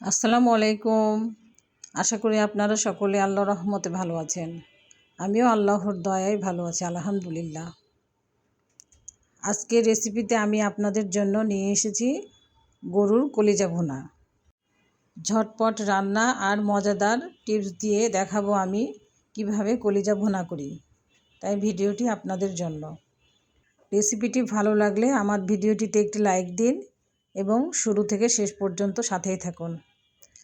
আসসালামু আলাইকুম। আশা করি আপনারা সকলে আল্লাহ রহমতে ভালো আছেন। আমিও আল্লাহর দয়ায় ভালো আছি, আলহামদুলিল্লাহ। আজকের রেসিপিতে আমি আপনাদের জন্য নিয়ে এসেছি গরুর কলিজা ভুনা। ঝটপট রান্না আর মজাদার টিপস দিয়ে দেখাবো আমি কীভাবে কলিজা ভুনা করি। তাই ভিডিওটি আপনাদের জন্য। রেসিপিটি ভালো লাগলে আমার ভিডিওটিতে একটি লাইক দিন এবং শুরু থেকে শেষ পর্যন্ত সাথেই থাকুন।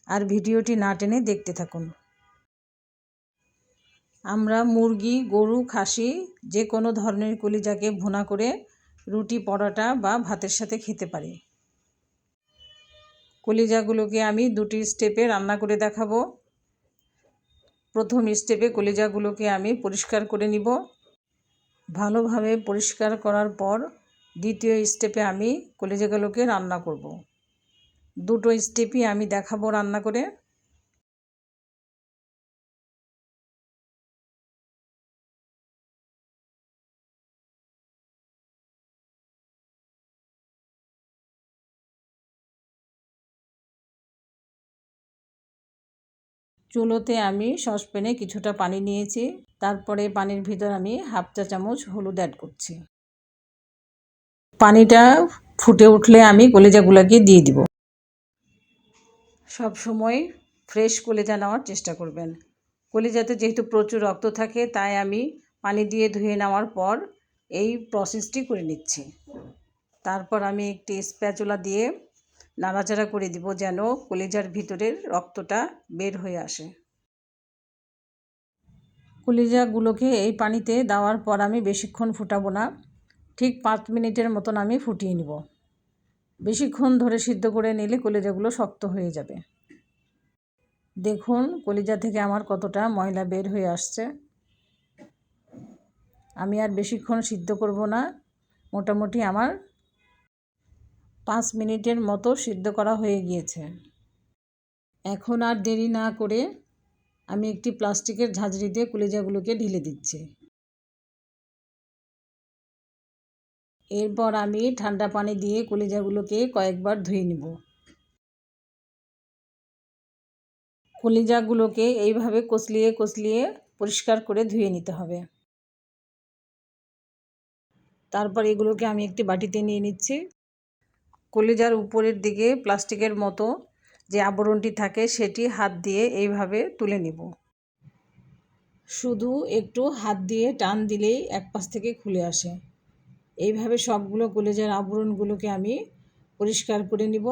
আর ভিডিওটি না টেনে দেখতে থাকুন। আমরা মুরগি, গরু, খাসি, যে কোনো ধরনের কলিজাকে ভুনা করে রুটি, পরোটা বা ভাতের সাথে খেতে পারি। কলিজাগুলোকে আমি দুটি স্টেপে রান্না করে দেখাবো। প্রথম স্টেপে কলিজাগুলোকে আমি পরিষ্কার করে নিব। ভালোভাবে পরিষ্কার করার পর দ্বিতীয় স্টেপে আমি কলিজাগুলোকে রান্না করব। দুটো স্টেপই আমি দেখাবো রান্না করে। চুলোতে আমি সসপ্যানে কিছুটা পানি নিয়েছি। তারপরে পানির ভিতর আমি হাফ চা চামচ হলুদ অ্যাড করছি। পানিটা ফুটে উঠলে আমি কলিজাগুলোকে দিয়ে দিব। সব সময় ফ্রেশ কলিজা নেওয়ার চেষ্টা করবেন। কলিজাতে যেহেতু প্রচুর রক্ত থাকে, তাই আমি পানি দিয়ে ধুয়ে নেওয়ার পর এই প্রসেসটি করে নিচ্ছি। তারপর আমি একটি স্প্যাচুলা দিয়ে নাড়াচাড়া করে দিব যেন কলিজার ভিতরের রক্তটা বের হয়ে আসে। কলিজাগুলোকে এই পানিতে দেওয়ার পর আমি বেশিক্ষণ ফুটাবো না, ঠিক পাঁচ মিনিটের মতন আমি ফুটিয়ে নিব। বেশিক্ষণ ধরে সিদ্ধ করে নিলে কলিজাগুলো শক্ত হয়ে যাবে। দেখুন, কলিজা থেকে আমার কতটা ময়লা বের হয়ে আসছে। আমি আর বেশিক্ষণ সিদ্ধ করব না। মোটামুটি আমার পাঁচ মিনিটের মতো সিদ্ধ করা হয়ে গিয়েছে। এখন আর দেরি না করে আমি একটি প্লাস্টিকের ঝাঁঝরি দিয়ে কলিজাগুলোকে ঢেলে দিচ্ছি। এরপর আমি ঠান্ডা পানি দিয়ে কলিজাগুলোকে কয়েকবার ধুয়ে নেব। কলিজাগুলোকে এইভাবে কচলিয়ে কচলিয়ে পরিষ্কার করে ধুয়ে নিতে হবে। তারপর এগুলোকে আমি একটি বাটিতে নিয়ে নিচ্ছি। কলিজার উপরের দিকে প্লাস্টিকের মতো যে আবরণটি থাকে সেটি হাত দিয়ে এইভাবে তুলে নিব। শুধু একটু হাত দিয়ে টান দিলেই এক পাশ থেকে খুলে আসে। এইভাবে সবগুলো কলেজার আবরণগুলোকে আমি পরিষ্কার করে নিব।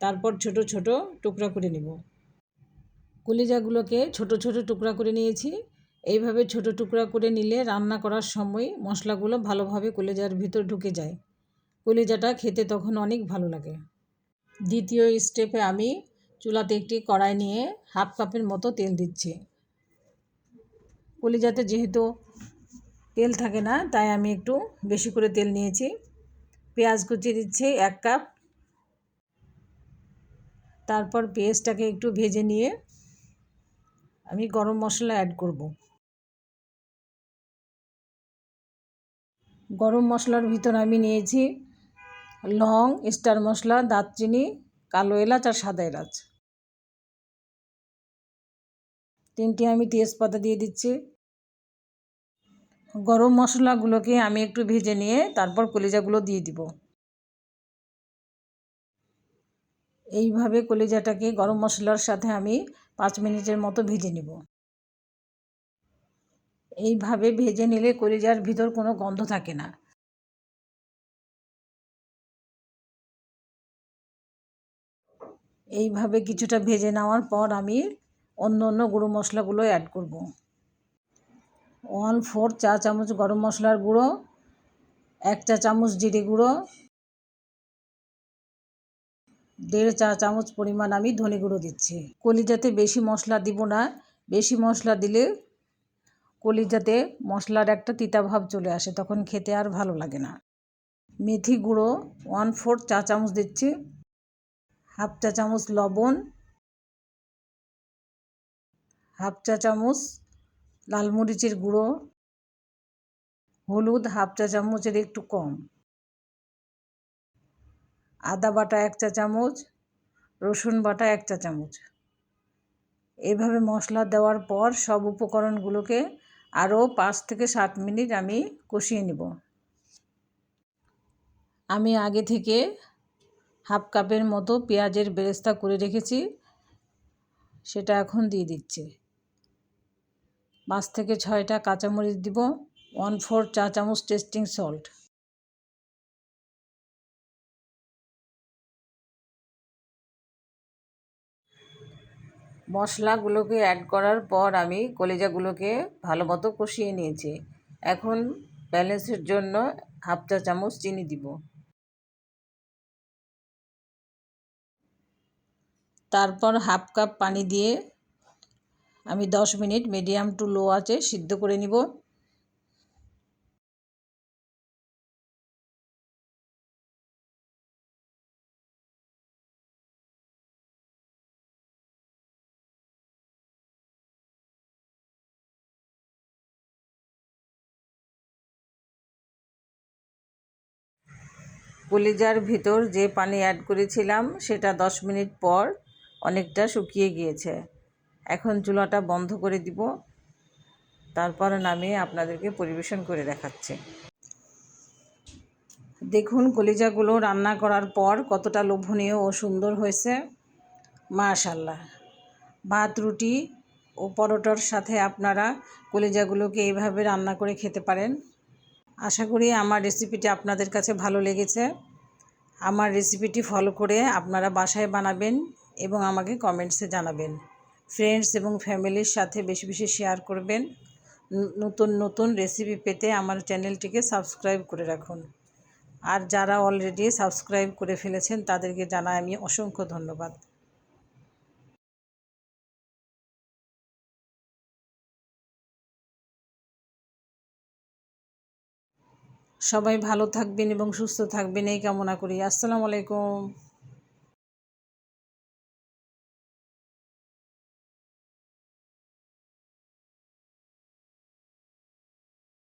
তারপর ছোট ছোট টুকরা করে নিব। কলিজাগুলোকে ছোট ছোট টুকরা করে নিয়েছি। এইভাবে ছোট টুকরা করে নিলে রান্না করার সময় মশলাগুলো ভালোভাবে কলেজার ভিতর ঢুকে যায়। কলিজাটা খেতে তখন অনেক ভালো লাগে। দ্বিতীয় স্টেপে আমি চুলাতে একটি কড়াই নিয়ে হাফ কাপের মতো তেল দিচ্ছি। কলিজাতে যেহেতু তেল থাকে না, তাই আমি একটু বেশি করে তেল নিয়েছি। পেঁয়াজ কুচি দিচ্ছি এক কাপ। তারপর পেঁয়াজটাকে একটু ভেজে নিয়ে আমি গরম মশলা অ্যাড করব। গরম মশলার ভিতর আমি নিয়েছি লং, স্টার মশলা, দারচিনি, কালো এলাচ আর সাদা এলাচ। তিনটি আমি তেজপাতা দিয়ে দিচ্ছি। গরম মশলাগুলোকে আমি একটু ভেজে নিয়ে তারপর কলিজাগুলো দিয়ে দিব। এইভাবে কলিজাটাকে গরম মশলার সাথে আমি পাঁচ মিনিটের মতো ভেজে নিব। এইভাবে ভেজে নিলে কলিজার ভিতর কোনো গন্ধ থাকে না। এইভাবে কিছুটা ভেজে নেওয়ার পর আমি অন্য অন্য গুঁড়ো মশলাগুলো অ্যাড করব। ওয়ান ফোর চা চামচ গরম মশলার গুঁড়ো, এক চা চামচ জিরে গুঁড়ো, দেড় চা চামচ পরিমাণ আমি ধনে গুঁড়ো দিচ্ছি। কলিজাতে বেশি মশলা দিব না, বেশি মশলা দিলে কলিজাতে মশলার একটা তিতাভাব চলে আসে, তখন খেতে আর ভালো লাগে না। মেথি গুঁড়ো ওয়ান ফোর চা চামচ দিচ্ছি, হাফ চা চামচ লবণ, হাফ চা চামচ লাল মরিচের গুঁড়ো, হলুদ হাফ চা চামচের একটু কম। আদা বাটা এক চা চামচ, রসুন বাটা এক চা চামচ। এইভাবে মশলা দেওয়ার পর সব উপকরণগুলোকে আরও পাঁচ থেকে সাত মিনিট আমি কষিয়ে নিব। আমি আগে থেকে হাফ কাপের মতো পেঁয়াজের বেরেস্তা করে রেখেছি, সেটা এখন দিয়ে দিচ্ছি। পাঁচ থেকে ছয়টা কাঁচামরিচ দিব ওয়ান ফোর চা চামচ টেস্টিং সল্ট মশলাগুলোকে অ্যাড করার পর আমি কলিজাগুলোকে ভালো মতো কষিয়ে নিয়েছি। এখন ব্যালেন্সের জন্য হাফ চা চামচ চিনি দিব। তারপর হাফ কাপ পানি দিয়ে আমি দশ মিনিট মিডিয়াম টু লো আছে সিদ্ধ করে নিব। কলিজার ভিতর যে পানি অ্যাড করেছিলাম, সেটা দশ মিনিট পর অনেকটা শুকিয়ে গিয়েছে। এখন চুলাটা বন্ধ করে দিব। তারপর নামিয়ে আপনাদেরকে পরিবেশন করে দেখাচ্ছি। দেখুন, কলিজাগুলো রান্না করার পর কতটা লোভনীয় ও সুন্দর হয়েছে। মাশাল্লাহ ভাত, রুটি ও পরোটার সাথে আপনারা কলিজাগুলোকে এইভাবে রান্না করে খেতে পারেন। আশা করি আমার রেসিপিটি আপনাদের কাছে ভালো লেগেছে। আমার রেসিপিটি ফলো করে আপনারা বাসায় বানাবেন এবং আমাকে কমেন্টসে জানাবেন। ফ্রেন্ডস এবং ফ্যামিলির সাথে বেশি বেশি শেয়ার করবেন। নতুন নতুন রেসিপি পেতে আমার চ্যানেলটিকে সাবস্ক্রাইব করে রাখুন। আর যারা অলরেডি সাবস্ক্রাইব করে ফেলেছেন, তাদেরকে জানাই আমি অসংখ্য ধন্যবাদ। সবাই ভালো থাকবেন এবং সুস্থ থাকবেন, এই কামনা করি। আসসালামু আলাইকুম।